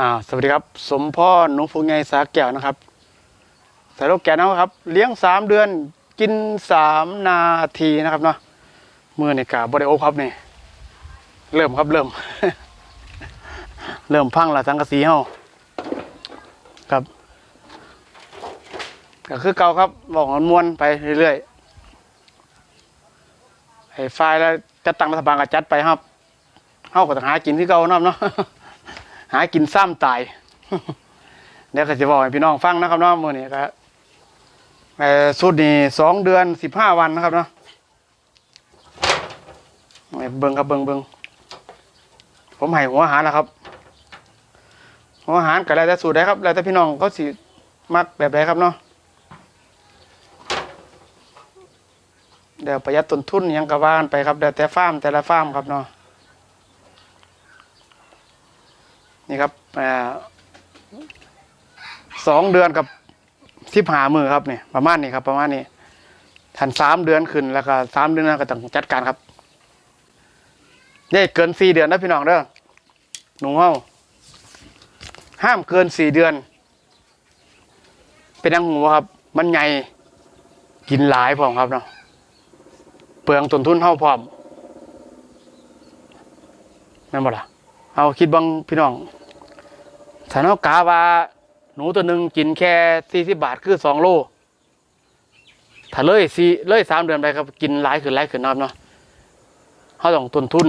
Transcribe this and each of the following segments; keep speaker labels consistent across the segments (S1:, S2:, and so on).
S1: อ่าสวัสดีครับ สมพ่อหนุ่มฟูงไงสาแก้วนะครับใส่ลูกแก้วนะครับ เลี้ยงสามเดือนกินสามนาทีนะครับเนาะมือนี่กาบริโอครับนี่ เริ่มครับเริ่ม เริ่มพังละสังกะสีเฮาครับ ก็คือเก่าครับบอกมันมวนไปเรื่อยๆไอ้ไฟแล้วจัดตั้งรัฐบาลก็จัดไปครับเฮาก็ต้องหากินที่เก่าเนาะเนาะ หากินซ้ำตายเดี๋ยวก็จะบอกให้พี่น้องฟังนะครับเนาะมื้อนี้ก็เอ่อสุดนี่สองเดือนสิบห้าวันนะครับเนาะเบิ่งครับเบิ่งเบิ่งผมให้หัวอาหารแล้วครับ หัวอาหารก็แล้วแต่สูตรได้ครับ แล้วแต่พี่น้องเขาสิมักแบบใดครับเนาะเดี๋ยวประหยัดต้นทุนยังก็ว่านไปครับเดี๋ยวแต่ฟาร์มแต่ละฟาร์มครับเนาะ นี่ครับอสองเดือนกับสิบหามือครับเนี่ยประมาณนี้ครับ ประมาณนี้ทันสามเดือนขึ้นแล้วก็สามเดือนก็ต้องจัดการครับนี่เกินสี่เดือนนะพี่น้องเด้อหนูเฮาห้ามเกินสี่เดือน เป็นยังหัวครับ มันใหญ่กินหลายพร้อมครับเนาะเปลืองต้นทุนเฮาพร้อมแม่นบ่ล่ะ เอาคิดบังพี่น้องถ้าเนากาว่า หนูตัวหนึ่งกินแค่สี่สิบาทคือสองโลถ้าเลยสี่เลยสามเดือนไปครับกินหลายขึ้นหลายขึ้นนะครับเนาะเขาต้องต้นทุน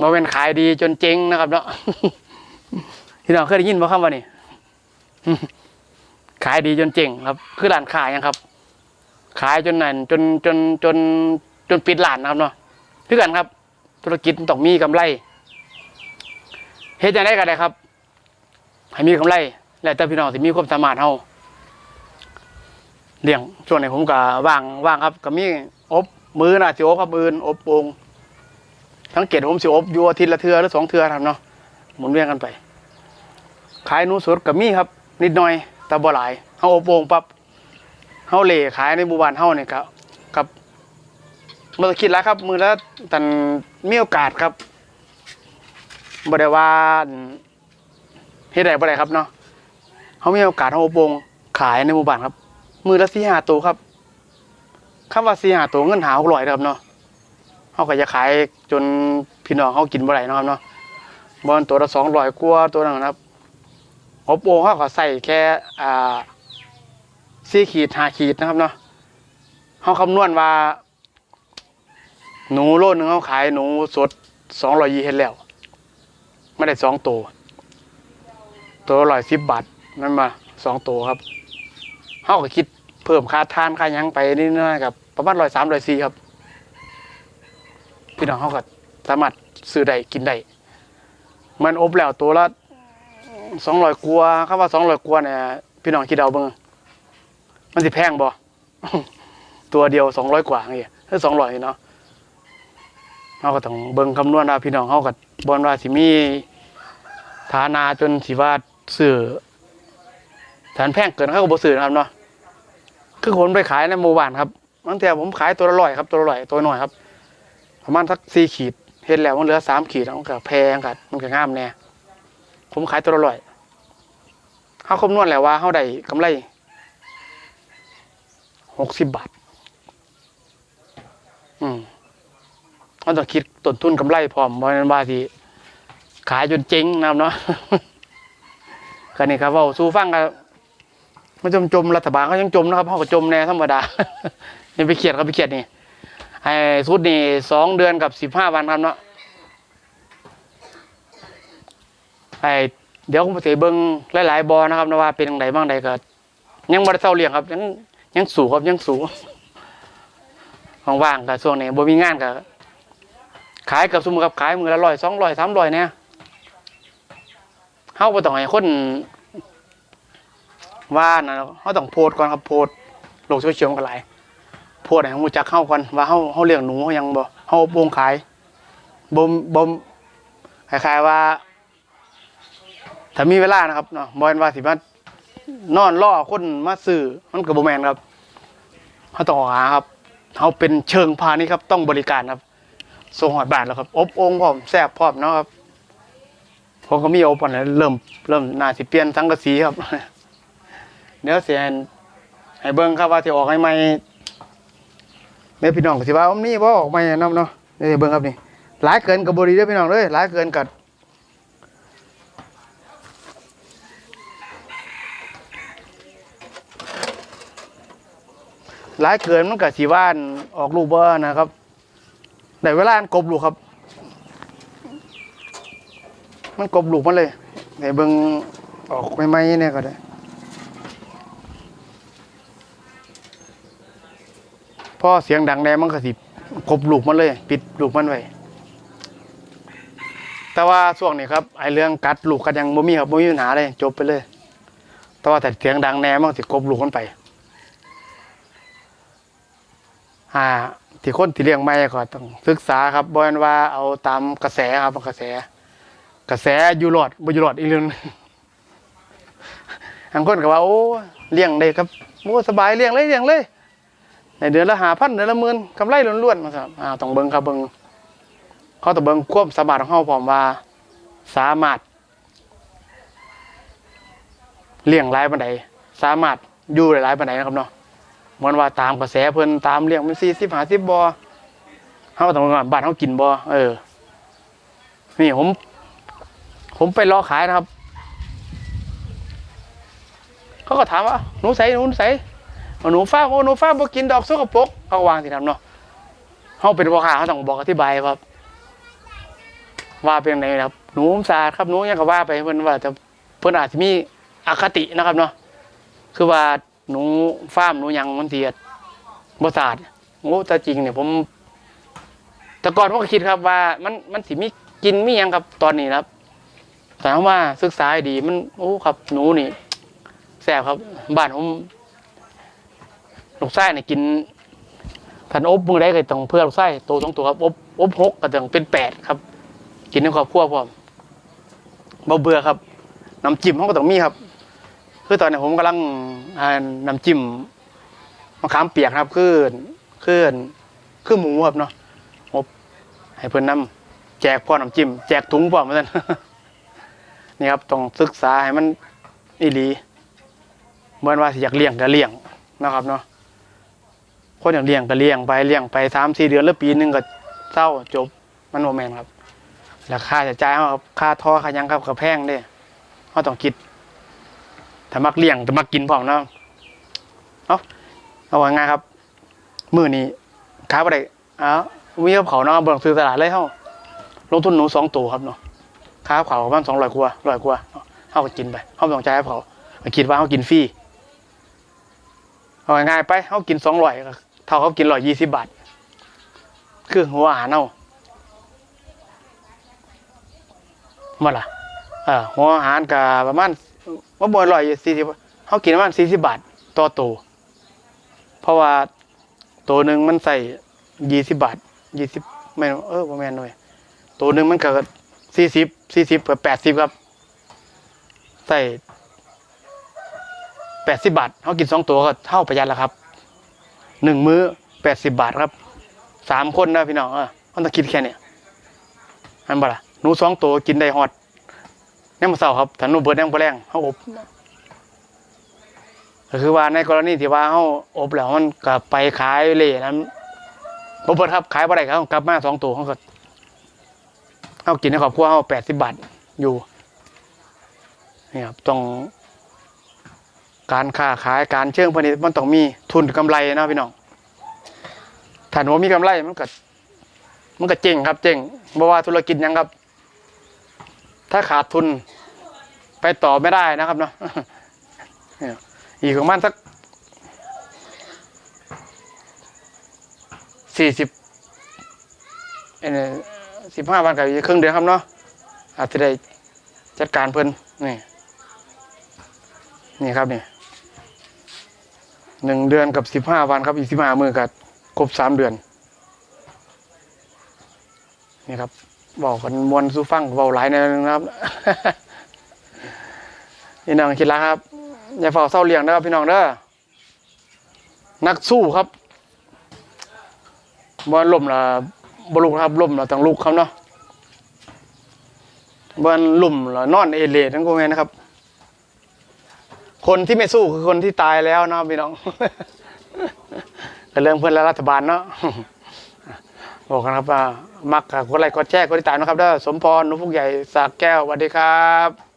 S1: มาเป็นขายดีจนเจ๊งนะครับเนาะพี่น้องเคยได้ยินไหมคำว่านี่ขายดีจนเจ๊งครับ คือร้านขายยังครับ ขายจนนั่นจนจนจนจนปิดร้านนะครับเนาะคือกันครับ ธุรกิจต้องมีกำไร เฮ็ดจังไดก็ได้ครับ ให้มีกำไร แล้วแต่พี่น้องสิมีความสามารถเฮาเลี้ยงช่วงไหนผมก็ว่างว่างครับ ก็มีอบมือน่ะสิอบครับมืออบโป่งทั้งเกตผมสิอบอยู่อาทิตย์ละเทื่อหรือสองเทื่อครับเนาะหมุนเวียนกันไป ขายหนูสดก็มีครับ นิดหน่อยแต่บ่หลายเฮาอบโป่งปั๊บเฮาเหล่ขายในหมู่บ้านเฮานี่ก็กับมื่อคิดแล้วครับ มือแล้วตันมีโอกาสครับ บ่ได้ว่าเฮ็ดได้บ่ได้ครับเนาะเขามีโอกาสเอาโปงขายในหมู่บ้านครับ มือละสี่ห้าตัวครับคำว่าสี่ห้าตัวเงินหาหกร้อยครับเนาะเขาก็จะขายจนพี่น้องเขากินบ่ได้นะครับเนาะบอลตัวละสองร้อยกว่าตัวนั้นนะครับหัวโปงเขาก็ใส่แค่อ่าสี่ขีดห้าขีดนะครับเนาะเขาคำนวณว่า หนูโลนึงเขาขายหนูสดสองร้อยยี่เห็นแล้ว ไม่ได้สองตัว ตัวร้อยสิบบาทนั่นมาสองตัวครับเขาก็คิดเพิ่มค่าทานค่ายังไปนิดหน่อยกับประมาณร้อยสามร้อยสี่ครับ พี่น้องเขาก็สามารถซื้อได้กินได้มันอบแล้วตัวละสองร้อยกัวาคำว่าสองร้อยกัวาเนี่ยพี่น้องคิดเอาเบิ่งมันสิแพงบ่ตัวเดียวสองร้อยกว่าไงถ้าสองร้อยเนาะเขาก็ต้องเบิ่งคำนวณว่าพี่น้องเขาก็บอนว่าสิมี ฐานาจนสิว่าซื้อฐานแพงเกินเขาก็บ่ซื้อนะครับเนาะคือคนไปขายในหมู่บ้านครับบางทีผมขายตัวละร้อยครับตัวละร้อยตัวหน่อยครับ ประมาณสักสี่ขีดเห็นแล้วมันเหลือสามขีดมันก็แพงกัดมันก็งามแน่ผมขายตัวละร้อยเขาคำนวณแล้วว่าเขาได้กำไรหกสิบบาท อืมเขาต้องคิดต้นทุนกำไรพร้อมเพราะนั้นว่าที่ ขายจนเจ๊งนะครับเนาะก็นี่ครับว่าสู้ฟังกันมันจมจมรัฐบาลเขายังจมนะครับเขาก็จมแน่ธรรมดานี่ไปเขียดเขาไปเขียดนี่ไอ้สุดนี่สองเดือนกับสิบห้าวันครับเนาะไอ้เดี๋ยวผมจะเบิ้งหลายๆบอนะครับนะว่าเป็นยังไงบ้างใดก็ยังบ่ได้เศร้าเลี้ยงครับ ยังยังสูงครับยังสูงว่างๆกับช่วงนี้บ่มีงานกับขายกับสมมุติกับขายมือละร้อยสองร้อยสามร้อยเนี่ย เขาบ่ต้องให้คนว่านะเขาต้องโพสก่อนครับโพสต์โลกโซเชียลมันก็หลายโพสให้รู้จักเข้าก่อนว่าเขาเขาเลี้ยงหนูเขายังบ่เขาโปงขายบ่บ่คล้ายๆว่า ถ้ามีเวลานะครับเนาะบ่แม่นว่าสิมานอนรอคนมาซื้อมันก็บ่แม่นครับเขาต้องหาครับเขาเป็นเชิงพาณิชย์ครับต้องบริการครับส่งหอดบ้านแล้วครับ อบองพร้อมแซ่บพร้อมเนาะครับ ผมก็มีอบอันนั้นเริ่มเริ่มน่าสิเปลี่ยนสังกะสีครับเดี๋ยวเสียให้เบิ่งครับว่าสิออกให้ใหมแม่พี่น้องกสิว่าอมนี่บ่ออกใหม่นำเนาะเดี๋ยวเบิ่งครับนี่หลายเกินก็บ่ดีเด้อพี่น้องเด้อหลายเกินก็หลายเกินมันก็สิว่านออกลูกบ่นะครับได้เวลาอันกบลูกครับ มันกบลูกมันเลยไหนเบิงออกใหม่เนี่ยก็ได้พอเสียงดังแน่มันก็สิกบลูกมันเลย ปิดลูกมันไว้แต่ว่าช่วงนี้ครับไอเรื่องกัดลูกกัดยังบ่มีครับบ่มีปัญหาเลย จบไปเลย แต่ว่าแต่เสียงดังแน่มันก็สิกบลูกมันไปอ่าที่คนที่เลี้ยงไม่ก็ต้องศึกษาครับบ่แม่นว่าเอาตามกระแสครับกระแส กระแสอยู่รอดบ่อยู่รอดอีกเรื่องหนึ่งบางคนก็ว่าโอ้เลี้ยงได้ครับโอ้สบายเลี้ยงเลยเลี้ยงเลยในเดือนละหาพันเดือนละหมื่นกำไรล้วนๆมาครับอ่าต้องเบิงครับเบิงเขาต้องเบิงควบสมารถของเขาพร้อมว่า สามารถเลี้ยงหลายปานใดสามารถอยู่หลายปานใดนะครับเนาะเหมือนว่าตามกระแสเพิ่นตามเลี้ยงมันสี่สิบหาสิบบ่เขาต้องเบิงบ้านเขากินบ่เออ นี่ผม ผมไปรอขายนะครับ เขาก็ถามว่าหนูใส่หนูใส่หนูฟ้าโอ้หนูฟ้าบ่กินดอกสกปรกเอาวางสิครับเนาะเฮาเป็นพ่อค้าเขาต้องบอกอธิบายครับ ว่าเป็นไงครับ หนูสะอาดครับหนูยังก็ว่าไปเพิ่อนว่าจะเพิ่อนอาจจะมีอคตินะครับเนาะคือว่าหนูฟาร์มหนูยังมันเสียบ่สะอาดโอ้แต่จริงเนี่ยผม แต่ก่อนผมก็คิดครับว่า มันมันสิมีกินมียังครับตอนนี้ครับ แต่ว่าศึกษาดีมันโอ้ครับ หนูนี่แซ่บครับ บ้านผมลูกไส้เนี่ยกินถ้าอบมือได้ก็ต้องเพื่อลูกไส้โตสองตัวครับอบอบหกก็ต้องเป็นแปดครับ กินในครอบครัวพร้อมบ่เบื่อครับน้ำจิ้มเขาก็ต้องมีครับ คือตอนนี้ผมกำลังน้ำจิ้มมะขามเปียกครับคือคือคือหมูครับเนาะอบให้เพื่อนน้ำแจกพ่อน้ำจิ้มแจกถุงพร้อมเหมือนกัน นี่ครับต้องศึกษาให้มันอีหลีเหมือนว่าสิอยากเลี้ยงก็เลี้ยงนะครับเนาะคนอย่างเลี้ยงก็เลี้ยงไปเลี้ยงไปสามสี่เดือนหรือปีหนึ่งก็เศร้าจบมันโมแมนครับแล้วค่าใช้จ่ายครับค่าท่อค่ายังครับกับแพงเด้เขาต้องคิดถ้ามักเลี้ยงถ้ามักกินพร้อมเนาะเอาเอาว่าไงายครับมือนี้ค้าไปได้ามีกับเขาเนาะเบิ่งซื้อตลาดเลยเขาลงทุนหนูสองตัวครับเนาะ ค้าเขาประมาณสองร้อยกว่าร้อยกว่าเขาก็กินไปเขาไม่ต้องจ่ายให้เขาคิดว่าเขากินฟรีเอาง่ายๆไปเขากินสองร้อยเท่าเขากินร้อยยี่สิบบาทคือหัวอาหารเอามาล่ะเออหัวอาหารกับประมาณว่าบนร้อยสี่สิบเขากินประมาณสี่สิบบาทต่อตัวเพราะว่าตัวหนึ่งมันใส่ยี่สิบบาทยี่สิบไม่เออประมาณหน่อยตัวหนึ่งมันเก็ สี่สิบสี่สิบแปดสิบครับใส่แปดสิบาทเขากินสองตัวก็เท่าประหยัดแล้วครับหนึ่งมื้อแปดสิบาทครับสามคนนะพี่น้องเออเขาต้องคิดแค่เนี้ยอันบ่ล่ะหนูสองตัวกินได้ฮอดเนี่ยมเศร้าครับถ้าหนูเบิดยังบ่แรงเขาอบก็คือว่าในกรณีที่ว่าเขาอบแล้วมันก็ไปขายเล่นั้นบ่เบิดครับขายบ่ได้ครับกลับมาสองตัวเขาก็ เขากินในครอบครัวเขาแปดสิบบาทอยู่นี่ครับต้องการค้าขายการเชื่องพาณิชย์มันต้องมีทุนกำไรนะพี่น้องถ้าหนูมีกำไรมันก็มันก็เจ๊งครับเจ๊งเพราะว่าธุรกิจยังครับ ถ้าขาดทุนไปต่อไม่ได้นะครับเนาะเนี่ยอีกประมาณสักสี่สิบเอ่อ สิบห้าวันกับอีกครึ่งเดือนครับเนาะอาจจะได้จัดการเพิ่นนี่นี่ครับนี่หนึ่งเดือนกับสิบห้าวันครับอีกสิบห้ามือกับครบสามเดือน นี่ครับบอกกันมวนสู้ฟังเบาหลายนนึงนะครับพี่น้องคิดละครับอย่าเฝ้าเศร้าเลี้ยงนะครับพี่น้องเด้อนักสู้ครับบ่ล่มละ บลุกครับล่มละต้องลุกครับเนาะบนลุ่มเรอนอนเอเลทั้งพวกนี้นะครับ คนที่ไม่สู้คือคนที่ตายแล้วเนาะพี่น้องก็เรื่องเพื่อนและรัฐบาลเนาะบอกกันครับว่ามักกับคนไรก็แจ้กดติดตามนะครับเด้อสมพรหนุพุกใหญ่สากแก้วสวัสดีครับ